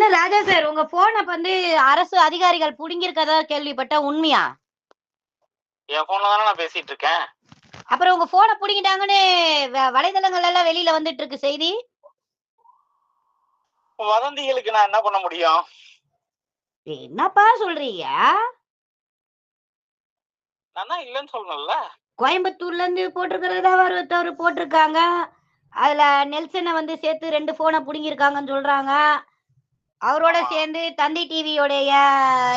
என்ன ராஜா சார் உங்க போனை வந்து அரசு அதிகாரிகள் புடுங்கியிருக்கதா கேள்விப்பட்ட உண்மையா? என் போன்ல தானே நான் பேசிட்டு இருக்கேன் அப்புறம் உங்க போனை புடுங்கிட்டாங்கன்னு வலைதளங்கள் எல்லாம் வெளியில வந்துட்டு இருக்கு செய்தி? வதந்திகளுக்கு நான் என்ன பண்ண முடியும்? என்னப்பா சொல்றீங்க? நான் இல்லைன்னு சொல்லணும்ல. கோயம்புத்தூர்ல இருந்து போட்டிருக்கிறதா ஒருத்தவர் போட்டிருக்காங்க. அதுல நெல்சனை வந்து சேர்த்து ரெண்டு போனை புடுங்கியிருக்காங்கன்னு சொல்றாங்க. அவரோட. சேர்ந்து தந்தை டிவியோடைய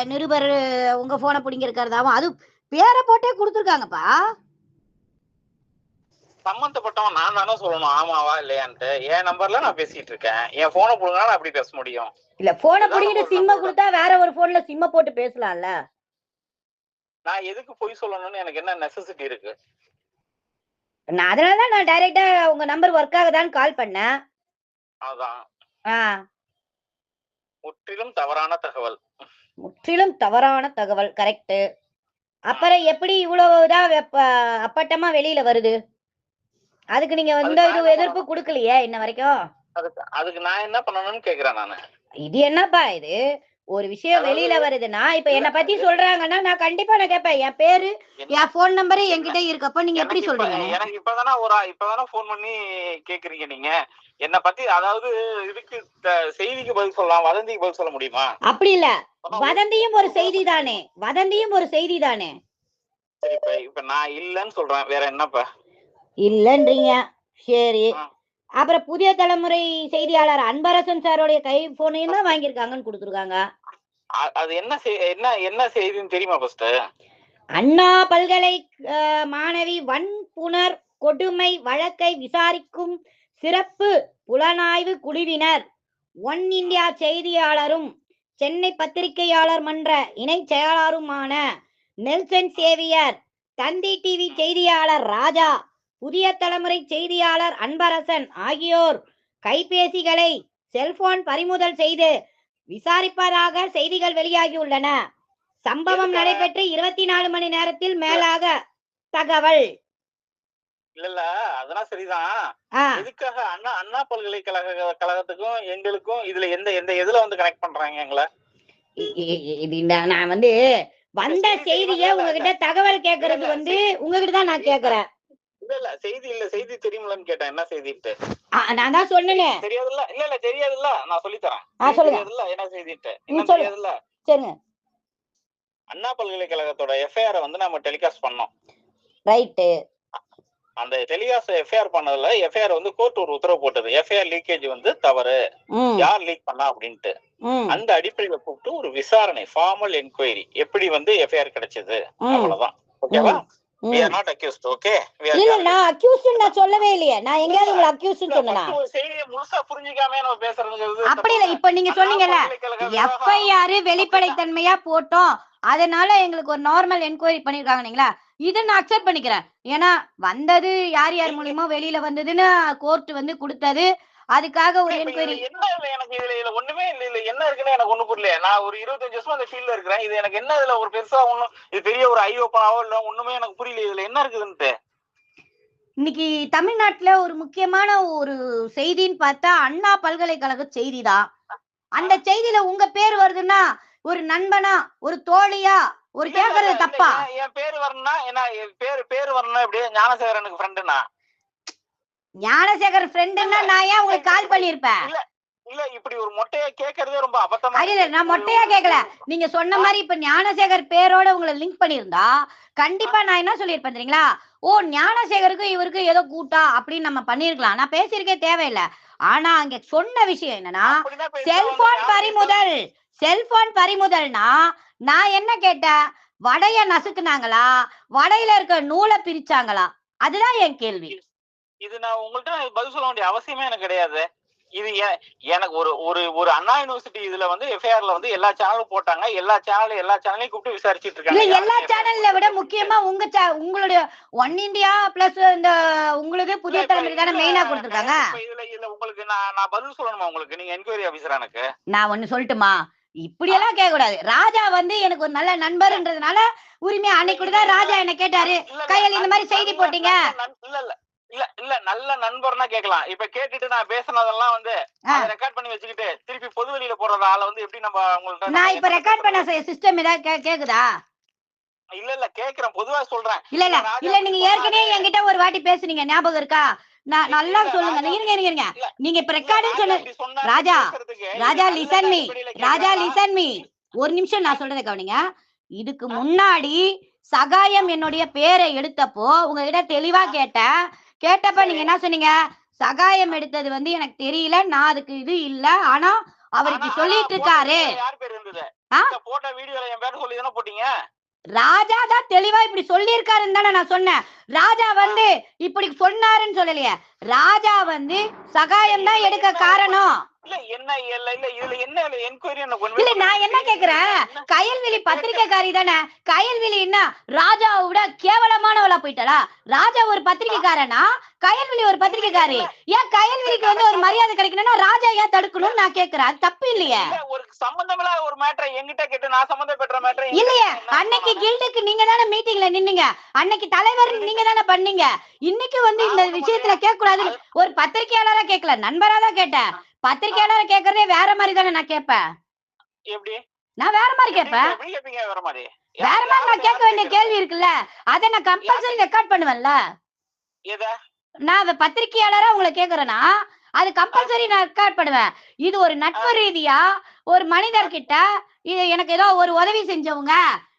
நிருபர் உங்க போனை புடுங்கியிருக்கிறதாவும் அது பேரை போட்டே கொடுத்துருக்காங்கப்பா. சம்பந்தப்பட்டவன் நான் தானே சொல்லணும் ஆமாவா இல்லையான்ட்டு. என் நம்பர்ல நான் பேசிட்டு இருக்கேன். என் போனை போடுங்க நான் அப்படி பேச முடியும்? இல்ல போனை புடிங்கிட்டு சிம்ம. கொடுத்தா வேற ஒரு போன்ல சிம்ம போட்டு பேசலாம்ல? நான் எதுக்கு பொய் சொல்லணும்னு எனக்கு என்ன நெசசிட்டி இருக்கு? நான் அதனாலதான் நான் டைரக்டா உங்க நம்பர் ஒர்க் ஆகுதான்னு கால் பண்ணேன். அதான். ஆ. முற்றிலும் தவறான தகவல். முற்றிலும் தவறான தகவல் கரெக்ட் அப்புறம் எப்படி இவ்வளவுதான் அப்பட்டமா வெளியில வருது? அதுக்கு நீங்க அதுக்கு இது எதிர்ப்பு கொடுக்கலையே இன்ன வரைக்கும்? அதுக்கு அதுக்கு நான் என்ன பண்ணணும்னு கேக்குறேன் நானு. இது என்னப்பா இது? ஒரு விஷயம் வெளியில வருதுன்னா இப்ப என்ன பத்தி சொல்றாங்கன்னா நான் கண்டிப்பா நான் கேட்பேன். என் பேரு என் போன் நம்பரு என்கிட்ட இருக்கப்ப நீங்க எப்படி சொல்றீங்க? எனக்கு இப்பதானே ஒரு இப்பதானே போன் பண்ணி கேக்குறீங்க நீங்க? என்ன பத்தி அதாவது இதுக்கு செய்திக்கு பதில் சொல்லலாம் வதந்திக்கு பதில் சொல்ல முடியுமா? அப்படி இல்ல. வதந்தியும் ஒரு செய்தி தானே. வதந்தியும் ஒரு செய்தி தானே. இப்ப நான் இல்லைன்னு சொல்றேன். வேற என்னப்பா? இல்லன்றீங்க. சரி. அப்புறம் புதிய தலைமுறை செய்தியாளர் அன்பரசன் சாரோடைய கை போனையும் தான் வாங்கியிருக்காங்கன்னு கொடுத்துருக்காங்க. அது என்ன என்ன என்ன செய்தின்னு தெரியுமா ஃபர்ஸ்ட் அண்ணா பல்கலை மாணவி வன்புணர் கொடுமை வழக்கை விசாரிக்கும் சிறப்பு புலனாய்வு குழுவினர். ஒன் இந்தியா செய்தியாளரும் சென்னை பத்திரிகையாளர் மன்ற இணை செயலாளருமான நெல்சன் சேவியர் தந்தி டிவி செய்தியாளர் ராஜா புதிய தலைமுறை செய்தியாளர் அன்பரசன் ஆகியோர் கைபேசிகளை செல்போன் பறிமுதல் செய்து விசாரிப்பதாக செய்திகள் வெளியாகியுள்ளன. சம்பவம்? நடைபெற்று இருபத்தி நாலு மணி நேரத்தில் மேலாக தகவல். இல்ல இல்ல அதெல்லாம் சரிதான். எதுக்காக அண்ணா அண்ணா பல்கலைக்கழக கழகத்துக்கும் எங்களுக்கும் இதுல எந்த எந்த எதுல வந்து கனெக்ட் பண்றாங்க எங்களை? இது நான் வந்து வந்த செய்தி செய்திய? உங்ககிட்ட தகவல் கேக்குறது வந்து உங்ககிட்ட தான் நான் கேக்குறேன். இல்ல இல்ல செய்தி இல்ல செய்தி தெரியுமிலன்னு கேட்டேன். என்ன செய்திட்டு நான் தான் சொன்னேனே. தெரியாதுல்ல இல்ல இல்ல தெரியாதுல்ல. நான் சொல்லுங்க. தெரியாதுல்ல என்ன செய்திட்டு என்ன. தெரியாதுல்ல? சரிங்க அண்ணா பல்கலைக்கழகத்தோட எஃப்ஐஆர் வந்து நம்ம டெலிகாஸ்ட் பண்ணோம். ரைட்டு அந்த டெலிகாஸ்ட் எஃப்ஐஆர் பண்ணதுல எஃப்ஐஆர் வந்து கோர்ட் ஒரு உத்தரவு போட்டது. எஃப்ஐஆர் லீக்கேஜ் வந்து தவறு. யார் லீக் பண்ணா அப்படின்ட்டு. அந்த அடிப்படையில கூப்பிட்டு ஒரு விசாரணை ஃபார்மல் என்கொயரி எப்படி வந்து எஃப்ஐஆர் கிடைச்சது? அவ்வளவுதான். ஓகேவா சொல்லவே இல்லையே. நான் எங்கேயாவது உங்களை அக்யூஸ்ட் பேசுறதுங்கிறது அப்படி இல்ல. இப்ப நீங்க சொன்னீங்கல்ல எஃப்ஐஆர் வெளிப்படைத்தன்மையா போட்டோம். அதனால எங்களுக்கு ஒரு நார்மல் என்கொயரி பண்ணிருக்காங்கங்களா இதை நான் அக்செப்ட் பண்ணிக்கிறேன். ஏன்னா வந்தது யார் யார் மூலியமா வெளியில வந்ததுன்னு கோர்ட் வந்து கொடுத்தது. அதுக்காக ஒரு என்கொயரி எனக்கு இதுல இதுல ஒண்ணுமே இல்ல. இல்ல என்ன இருக்குன்னு எனக்கு ஒண்ணு புரியல. நான் ஒரு இருபத்தஞ்சு வருஷமா அந்த ஃபீல்ட்ல இருக்கிறேன். இது எனக்கு என்ன இதுல ஒரு பெருசா ஒண்ணும் இது பெரிய ஒரு ஐ ஓப்பனாவோ இல்ல ஒண்ணுமே எனக்கு புரியல. இதுல என்ன இருக்குதுன்ட்டு? இன்னைக்கு தமிழ்நாட்டுல ஒரு முக்கியமான ஒரு செய்தின்னு பார்த்தா அண்ணா பல்கலைக்கழக செய்தி தான் அந்த செய்தியில உங்க பேர் வருதுன்னா ஒரு நண்பனா ஒரு தோழியா ஒரு கேக்குறது தப்பா? என் பேரு வரணும்னா என்ன என் பேரு பேரு வரணும்னா எப்படி ஞானசேகரனுக்கு ஃப்ரெண்டுனா ஞானசேகர் ஃப்ரெண்டுன்னா நான் ஏன் உங்களுக்கு கால் பண்ணிருப்பேன் இல்ல இப்படி ஒரு மொட்டையா கேக்குறதே ரொம்ப அபத்தமா இல்ல நான் மொட்டையா கேக்கல. நீங்க சொன்ன மாதிரி இப்ப ஞானசேகர் பேரோட உங்களை லிங்க் பண்ணியிருந்தா கண்டிப்பா நான் என்ன சொல்லியிருப்பேன் தெரியுங்களா? ஓ ஞானசேகருக்கும் இவருக்கும் ஏதோ கூட்டா அப்படின்னு நம்ம பண்ணிருக்கலாம் நான் பேசியிருக்கே தேவையில்லை. ஆனா அங்க சொன்ன விஷயம் என்னன்னா செல்போன் பறிமுதல். செல்போன் பறிமுதல்னா நான் என்ன கேட்டேன்? வடைய நசுக்குனாங்களா? வடையில இருக்க நூலை பிரிச்சாங்களா? அதுதான் என் கேள்வி. இது நான் உங்கள்ட்ட பதில் சொல்ல வேண்டிய அவசியமே எனக்கு கிடையாது. இது எனக்கு ஒரு ஒரு ஒரு அண்ணா யூனிவர்சிட்டி இதுல வந்து எஃப்ஐஆர்ல வந்து எல்லா சேனலும் போட்டாங்க. எல்லா சேனலும் எல்லா சேனலையும் கூப்பிட்டு விசாரிச்சிட்டு இருக்காங்க. எல்லா சேனல்ல விட முக்கியமா உங்க உங்களுடைய ஒன் இந்தியா பிளஸ் இந்த உங்களுது புதிய தலைமுறை தானே மெயினா கொடுத்துருக்காங்க? இதுல இதுல உங்களுக்கு நான் நான் பதில் சொல்லணுமா உங்களுக்கு? நீங்க என்கொயரி ஆபீசர் எனக்கு? நான் ஒண்ணு சொல்லட்டுமா? இப்படி எல்லாம் கேட்க கூடாது ராஜா வந்து எனக்கு ஒரு நல்ல நண்பர்ன்றதுனால உரிமையா அன்னைக்கு தான் ராஜா என்ன கேட்டாரு. கையல் இந்த மாதிரி செய்தி போட்டீங்க. இல்ல இல்ல இல்ல இல்ல நல்ல நண்பர்னா கேட்கலாம். இப்ப கேட்டுட்டு நான் பேசுனதெல்லாம் வந்து. ரெக்கார்ட் பண்ணி வச்சுக்கிட்டு திருப்பி பொது வெளியில போடுற ஆளை வந்து எப்படி நம்ம உங்கள்ட்ட நான் இப்ப ரெக்கார்ட் பண்ண சிஸ்டம் ஏதாவது கேக்குதா? இல்ல இல்ல கேக்குறேன் பொதுவா சொல்றேன். இல்ல இல்ல. இல்ல நீங்க ஏற்கனவே என்கிட்ட ஒரு வாட்டி பேசுனீங்க. ஞாபகம் இருக்கா? நான் நல்லா சொல்லுங்க. இருங்க இருங்க இருங்க. நீங்க இப்ப ரெக்கார்டுன்னு சொன்ன Raja, Raja listen me Raja. Listen me ஒரு நிமிஷம் நான் சொல்றதை கவனிங்க. இதுக்கு முன்னாடி சகாயம் என்னுடைய பேரை எடுத்தப்போ உங்ககிட்ட தெளிவா கேட்டேன். கேட்டப்ப நீங்க என்ன சொன்னீங்க? சகாயம் எடுத்தது வந்து எனக்கு தெரியல நான் அதுக்கு இது இல்ல. ஆனா அவருக்கு சொல்லிட்டு இருக்காரு. போட்ட வீடியோல என் பேர் சொல்லி தானே போட்டீங்க? ராஜா தான் தெளிவா இப்படி சொல்லியிருக்காருன்னு தானே நான் சொன்னேன். ராஜா வந்து இப்படி சொன்னாருன்னு சொல்லலையே. ராஜா வந்து சகாயம் தான் எடுக்க காரணம். இல்ல என்ன இல்ல இல்ல இதுல என்ன என்கொயரி என்ன இல்ல நான் என்ன கேக்குறேன்? கயல்விழி பத்திரிக்கைக்காரி தானே? கயல்விழி என்ன? ராஜாவை விட கேவலமானவளா போயிட்டாளா? ராஜா ஒரு பத்திரிக்கைக்காரனா? கயல்விழி ஒரு பத்திரிக்கைக்காரி. ஏன் கயல்விழிக்கு வந்து ஒரு மரியாதை கிடைக்கணும்னா ராஜா ஏன் தடுக்கணும்னு நான் கேக்குறேன். தப்பு இல்லையே. இல்ல, ஒரு சம்பந்தமில்லாத ஒரு மேட்டரை என்கிட்ட கேட்டு நான் சம்பந்தம் பெற்ற மேட்டரை இல்லையே. அன்னைக்கு கில்டுக்கு நீங்க தானே மீட்டிங்ல நின்னீங்க. அன்னைக்கு தலைவர் நீங்க தானே பண்ணீங்க. இன்னைக்கு வந்து இந்த விஷயத்துல கேட்க கூடாது ஒரு பத்திரிக்கையாளரா கேட்கல. நண்பரா தான் கேட்டேன். பத்திரிக்கையாளரா கேக்குறதே வேற மாதிரி தானே நான் கேட்பேன். எப்படி? நான் வேற மாதிரி கேட்பேன். வேற மாதிரி? வேற மாதிரி நான் கேட்க வேண்டிய கேள்வி இருக்குல்ல அதை நான் கம்பல்சரி ரெக்கார்ட் பண்ணுவேன்ல. நான் அதை பத்திரிக்கையாளரா உங்களை கேக்குறேன்னா அது கம்பல்சரி நான் ரெக்கார்ட் பண்ணுவேன். இது ஒரு நட்பு ரீதியா ஒரு மனிதர்கிட்ட இது எனக்கு ஏதோ ஒரு உதவி செஞ்சவங்க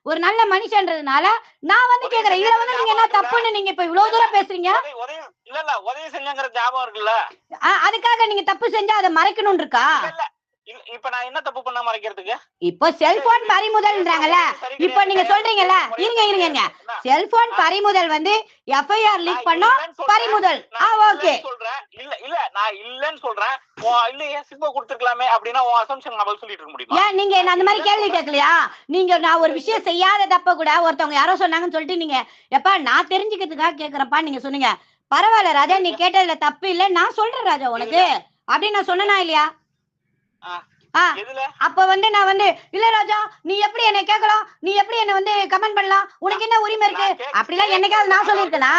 ஒரு நல்ல மனுஷன்றதுனால நான் வந்து கேக்குறேன். இதுல வந்து நீங்க என்ன தப்புன்னு நீங்க இப்ப இவ்வளவு தூரம் பேசுறீங்க? இல்ல இல்ல உதவி செஞ்சங்கிற ஞாபகம் இருக்குல்ல? அதுக்காக நீங்க தப்பு செஞ்சா அதை மறைக்கணும் இருக்கா இல்ல, இல்ல இல்ல, இப்ப நான் என்ன தப்பு பண்ண மறைக்கிறதுக்கு? இப்போ செல்போன் பறிமுதல்ன்றாங்கல்ல. இப்ப நீங்க. சொல்றீங்கல்ல. இருங்க இருங்க? செல்போன் பறிமுதல் வந்து எஃப்ஐஆர் லீக் பண்ணோம். பறிமுதல். ஆ ஓகே. சொல்றேன். இல்ல இல்ல நான் இல்லன்னு சொல்றேன். உன் இல்லையே சிப்ப கொடுத்துருக்கலாமே அப்படின்னா உன் அசம்ஷன் நான் சொல்லிட்டு இருக்க முடியுமா? ஏன் நீங்க என்ன அந்த மாதிரி கேள்வி கேட்கலையா? நீங்க நான் ஒரு விஷயம் செய்யாத தப்ப கூட ஒருத்தவங்க யாரோ சொன்னாங்கன்னு சொல்லிட்டு நீங்க எப்பா நான் தெரிஞ்சுக்கிறதுக்காக கேக்குறப்பா நீங்க சொன்னீங்க. பரவாயில்ல ராஜா நீ கேட்டதுல தப்பு இல்ல. நான் சொல்றேன் ராஜா உனக்கு. அப்படின்னு நான் சொன்னனா இல்லையா? அப்ப வந்து நான் வந்து இல்ல ராஜா நீ எப்படி என்ன கேட்கலாம்? நீ எப்படி என்ன வந்து கமெண்ட் பண்ணலாம்? உனக்கு என்ன உரிமை இருக்கு? அப்படிலாம் என்னைக்காவது நான் சொல்லியிருக்கேனா?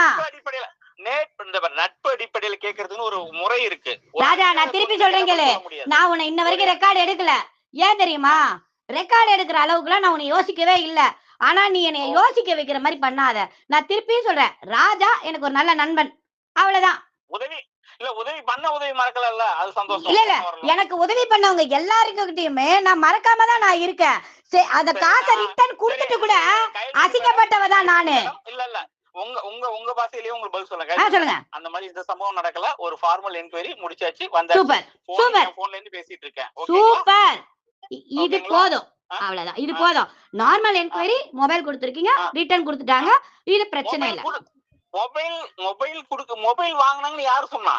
நட்பு அடிப்படையில கேக்குறதுன்னு ஒரு முறை இருக்கு. ராஜா, நான் திருப்பி சொல்றேன் கேளு. நான் உன்னை இன்ன வரைக்கும் ரெக்கார்டு எடுக்கல. ஏன் தெரியுமா? ரெக்கார்டு எடுக்கிற அளவுக்குலாம் நான் உன்னை யோசிக்கவே இல்ல. ஆனா நீ என்னை யோசிக்க வைக்கிற மாதிரி பண்ணாத. நான் திருப்பியும் சொல்றேன் ராஜா எனக்கு ஒரு நல்ல நண்பன். அவ்வளவுதான். உதவி இல்ல உதவி பண்ண உதவி மறக்கல அது சந்தோஷம். இல்ல இல்ல. எனக்கு உதவி பண்ணவங்க எல்லாருக்கிட்டையுமே நான் மறக்காம தான் நான் இருக்கேன். சரி, அந்த காசை ரிட்டர்ன் கொடுத்துட்டு கூட அசிங்கப்பட்டவ தான் நானு. இல்ல இல்ல. உங்க உங்க உங்க பாஷையிலேயே உங்களுக்கு பதில் சொல்லுங்க சொல்லுங்க. அந்த மாதிரி இந்த சம்பவம் நடக்கல. ஒரு ஃபார்மல் என்கொயரி முடிச்சாச்சு வந்த சூப்பர் சூப்பர். போன்ல இருந்து பேசிட்டு இருக்கேன்? சூப்பர். இது? போதும்? அவ்வளவுதான். இது. போதும். நார்மல் என்கொயரி மொபைல் கொடுத்துருக்கீங்க. ரிட்டர்ன் கொடுத்துட்டாங்க. இது பிரச்சனை இல்ல. மொபைல் மொபைல் குடுக்க மொபைல் வாங்குனாங்கன்னு யாரு சொன்னா?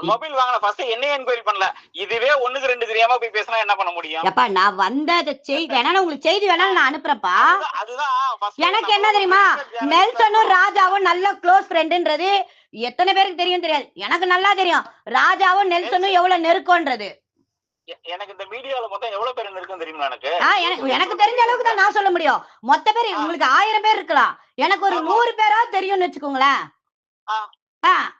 மொபைல் வாங்கின ஃபர்ஸ்ட் என்ன என்கொயரி பண்ணல. இதுவே ஒண்ணுக்கு ரெண்டு தெரியாம போய் பேசினா என்ன பண்ண முடியும்? எப்பா நான் வந்த செய்தி வேணா உங்களுக்கு செய்தி வேணாலும் நான் அனுப்புறேன்ப்பா. அதுதான்- எனக்கு என்ன தெரியுமா? நெல்சனும் ராஜாவும் நல்ல க்ளோஸ் ஃப்ரெண்டுன்றது எத்தனை பேருக்கு தெரியும் தெரியாது. எனக்கு நல்லா தெரியும். ராஜாவும் நெல்சனும் எவ்வளவு நெருக்கம்ன்றது. எனக்கு இந்த மீடியால மொத்தம் எவ்வளவு பேர் இருக்குன்னு தெரியுமா எனக்கு? எனக்கு தெரிஞ்ச அளவுக்கு தான் நான் சொல்ல முடியும். மொத்த பேர் உங்களுக்கு ஆயிரம் பேர் இருக்கலாம். எனக்கு ஒரு. நூறு பேரா தெரியும்னு வச்சுக்கோங்களேன்.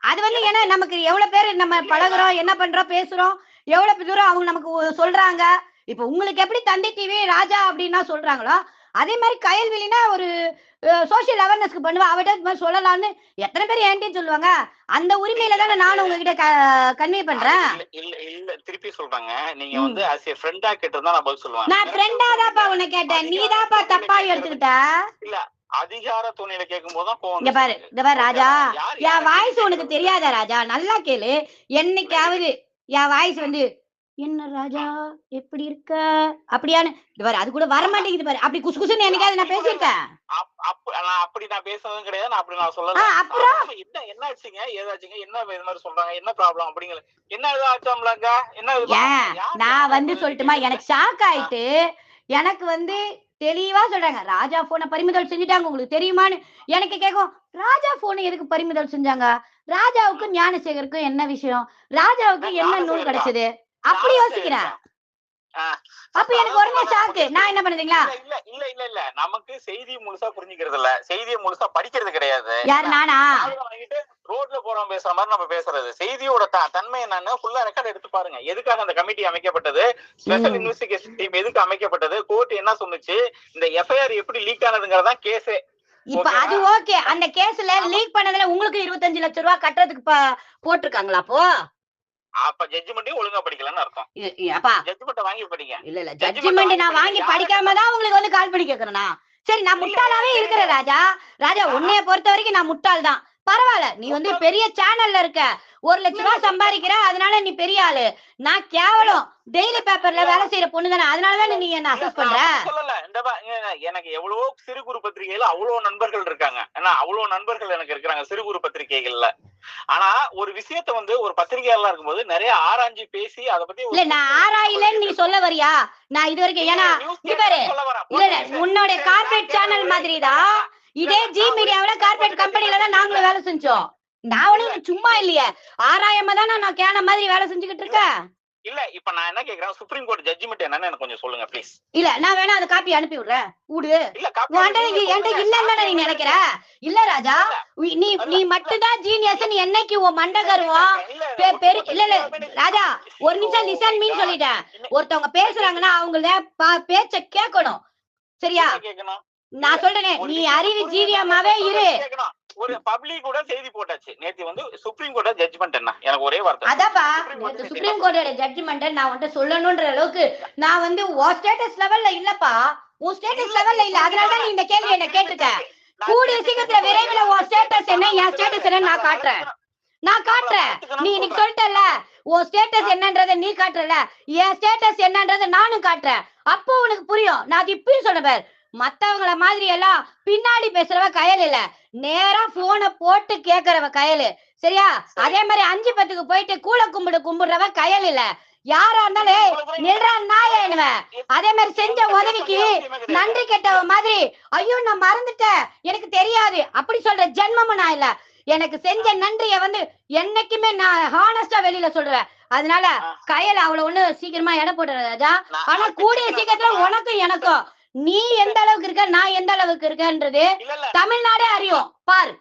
அது வந்து ஏன்னா நமக்கு எவ்வளவு பேர் நம்ம பழகுறோம் என்ன பண்றோம் பேசுறோம் எவ்வளவு தூரம் அவங்க நமக்கு சொல்றாங்க. இப்ப உங்களுக்கு எப்படி தந்தை டிவி ராஜா அப்படின்னா சொல்றாங்களோ அதே மாதிரி கயல்விழினா ஒரு சோஷியல் அவேர்னஸ்க்கு பண்ணுவா. அவட்ட இது மாதிரி சொல்லலாம்னு எத்தனை பேர் என்கிட்ட சொல்லுவாங்க? அந்த உரிமையில தானே நானும் உங்ககிட்ட கன்வே பண்றேன். இல்ல இல்ல இல்ல திருப்பி சொல்றாங்க. நீங்க. வந்து ஆஸ் ஏ ஃப்ரெண்டா கேட்டிருந்தா நான் பதில் சொல்லுவேன். நான் ஃப்ரெண்டா தான்ப்பா உன்னை கேட்டேன். நீ தான்ப்பா தப்பா எடுத்துக்கிட்ட. அதிகார துணையில கேட்கும் போதுதான் கோவம் இங்க பாரு. இந்த பாரு ராஜா. என் யாரை வாய்ஸ்? உனக்கு தெரியாதா ராஜா? நல்லா கேளு. என்னைக்காவது என் வாய்ஸ் வந்து என்ன ராஜா? எப்படி இருக்க? அப்படியான்னு பாரு அது கூட வர மாட்டேங்குது பாரு. அப்படி குசு குசுன்னு என்னைக்காவது நான் பேசியிருக்கேன். நான் அப்படி நான் பேசுனதும் கிடையாது. நான் அப்படி நான் சொல்லல. என்ன என்ன ஆச்சுங்க? ஏதாச்சுங்க? என்ன இது மாதிரி சொல்றாங்க? என்ன ப்ராப்ளம் அப்படிங்கல. என்ன இது ஆச்சாம்லங்க? என்ன நான் வந்து சொல்லட்டுமா? எனக்கு ஷாக் ஆயிட்டு எனக்கு வந்து தெளிவா சொல்றாங்க. ராஜா போனை பறிமுதல் செஞ்சுட்டாங்க. உங்களுக்கு தெரியுமான்னு எனக்கு கேக்கும் ராஜா போனை எதுக்கு பறிமுதல் செஞ்சாங்க? ராஜாவுக்கும் ஞானசேகருக்கும் என்ன விஷயம்? ராஜாவுக்கு என்ன நூல்? கிடைச்சது? அப்படி யோசிக்கிறேன். அப்ப எனக்கு உடனே ஷாக்கு நான் என்ன பண்ணுறீங்களா இல்ல இல்ல இல்ல இல்ல நமக்கு செய்தி முழுசா புரிஞ்சுக்கிறது இல்ல. செய்தியை முழுசா படிக்கிறது கிடையாது. யார் நானா? ரோட்ல போறவன் பேசுற மாதிரி நம்ம பேசுறது. செய்தியோட தன்மை என்னன்னு ஃபுல்லா ரெக்கார்ட் எடுத்து பாருங்க. எதுக்காக அந்த கமிட்டி அமைக்கப்பட்டது? ஸ்பெஷல். இன்வெஸ்டிகேஷன் டீம் எதுக்கு அமைக்கப்பட்டது? கோர்ட் என்ன சொன்னுச்சு? இந்த எஃப்ஐஆர் எப்படி லீக் ஆனதுங்கிறதா கேஸே இப்ப? அது ஓகே அந்த கேஸ்ல லீக் பண்ணதுல உங்களுக்கு இருபத்தஞ்சு லட்சம் ரூபாய் கட்டுறதுக்கு போட்டிருக்காங்களா அப்போ? அப்ப ஜட்ஜ்மெண்ட்டையும் ஒழுங்கா படிக்கலன்னு அர்த்தம். அப்பா. ஜட்ஜ்மெண்ட்டை வாங்கி படிங்க. இல்ல இல்ல ஜட்ஜ்மெண்ட் நான் வாங்கி வாங்கி படிக்க படிக்காம தான் உங்களுக்கு வந்து கால் பண்ணி கேக்குறேனா? சரி நான் முட்டாளாவே இருக்கிறேன் ராஜா. ராஜா உன்னைய பொறுத்த வரைக்கும் நான் முட்டாள் தான் பரவாயில்ல நீ வந்து பெரிய சேனல்ல இருக்க. ஒரு லட்ச ரூபாய் சம்பாதிக்கிற அதனால நீ பெரிய ஆளு. நான் கேவலம் டெய்லி பேப்பர்ல வேலை செய்யற பொண்ணு தானே அதனாலதான் நீ என்ன அசஸ் பண்ற? எனக்கு எவ்வளவோ சிறு குறு பத்திரிகையில அவ்வளவு நண்பர்கள் இருக்காங்க. ஏன்னா அவ்வளவு நண்பர்கள் எனக்கு இருக்கிறாங்க சிறு குறு பத்திரிகைகள்ல. ஆனா ஒரு விஷயத்த வந்து ஒரு பத்திரிகையாளர் இருக்கும்போது நிறைய ஆராய்ஞ்சு பேசி அதை பத்தி இல்ல நான் ஆராயிலன்னு நீ சொல்ல வரியா? நான் இது வரைக்கும் ஏன்னா பாரு. இல்ல உன்னோட கார்பரேட் சேனல் மாதிரி தான் இதே ஜி மீடியாவுல கார்பரேட் நாங்களும் வேலை செஞ்சோம். நான் ஒண்ணும் சும்மா இல்லையே. ஆராயமா தான் நான் கேன மாதிரி வேலை செஞ்சுக்கிட்டு இருக்கேன். இல்ல இப்ப நான் என்ன கேக்குறேன்? சுப்ரீம் கோர்ட் ஜட்ஜ்மெண்ட் என்னன்னு எனக்கு கொஞ்சம் சொல்லுங்க ப்ளீஸ் இல்ல நான் வேணா அந்த காப்பி அனுப்பி விடுறேன். இங்க- என்கிட்ட இல்லன்னு நீ நினைக்கிற? இல்ல ராஜா. நீ நீ மட்டும்தான் ஜீனியஸ் நீ என்னைக்கு உன் மண்டை கருவம் பெ- பெரு இல்ல இல்ல ராஜா ஒரு நிமிஷம் லிசன் மீன் சொல்லிட்டேன். ஒருத்தவங்க பேசுறாங்கன்னா அவங்கள பேச்ச கேட்கணும். சரியா? நான் சொல்றேனே நீ அறிவு ஜீவியமாவே இரு. ஒரு பப்ளிக் கூட செய்தி போட்டாச்சு. நேத்து வந்து சுப்ரீம் கோர்ட் ஜட்ஜ்மெண்ட் என்ன? எனக்கு ஒரே வார்த்தை அதாப்பா சுப்ரீம் கோர்ட்டோட ஜட்ஜ்மெண்ட் நான் வந்து சொல்லணும்ன்ற அளவுக்கு நான் வந்து உன் ஸ்டேட்டஸ் லெவல்ல இல்லப்பா. உன் ஸ்டேட்டஸ் லெவல்ல இல்ல அதனால தான் நீ இந்த கேள்வி என்ன கேட்டுட்ட. கூடிய சீக்கிரத்துல விரைவில் உன் ஸ்டேட்டஸ் என்ன என் ஸ்டேட்டஸ் என்ன நான் காட்டுறேன். நான் காட்டுறேன். நீ இன்னைக்கு சொல்லிட்டல உன் ஸ்டேட்டஸ் என்னன்றத நீ காட்டுறல என் ஸ்டேட்டஸ் என்னன்றத நானும் காட்டுறேன். அப்போ உனக்கு புரியும். நான் அது இப்பயும் சொல்ல பார். மத்தவங்கள மாதிரி எல்லாம் பின்னாடி பேசுறவ கயல் இல்ல. நேரா போனை போட்டு கேக்குறவ கயலு. சரியா? அதே மாதிரி அஞ்சு பத்துக்கு போயிட்டு கூல கும்பிடு கும்பிடுறவ கயல் இல்ல. யாரா இருந்தாலும் நில்றா நாய என்னவன் அதே மாதிரி செஞ்ச உதவிக்கு நன்றி கெட்டவ மாதிரி ஐயோ நான் மறந்துட்டேன் எனக்கு தெரியாது. அப்படி சொல்ற ஜென்மமும் நான் இல்ல. எனக்கு செஞ்ச நன்றிய வந்து என்னைக்குமே நான் ஹானஸ்டா வெளியில சொல்றேன் அதனால கயல் அவ்வளவு ஒண்ணு சீக்கிரமா எடை போடுற ராஜா. ஆனா கூடிய சீக்கிரத்துல உனக்கும் எனக்கும். நீ எந்த அளவுக்கு இருக்க நான் எந்த அளவுக்கு இருக்கேன்றது தமிழ்நாடே அறியும். பார்.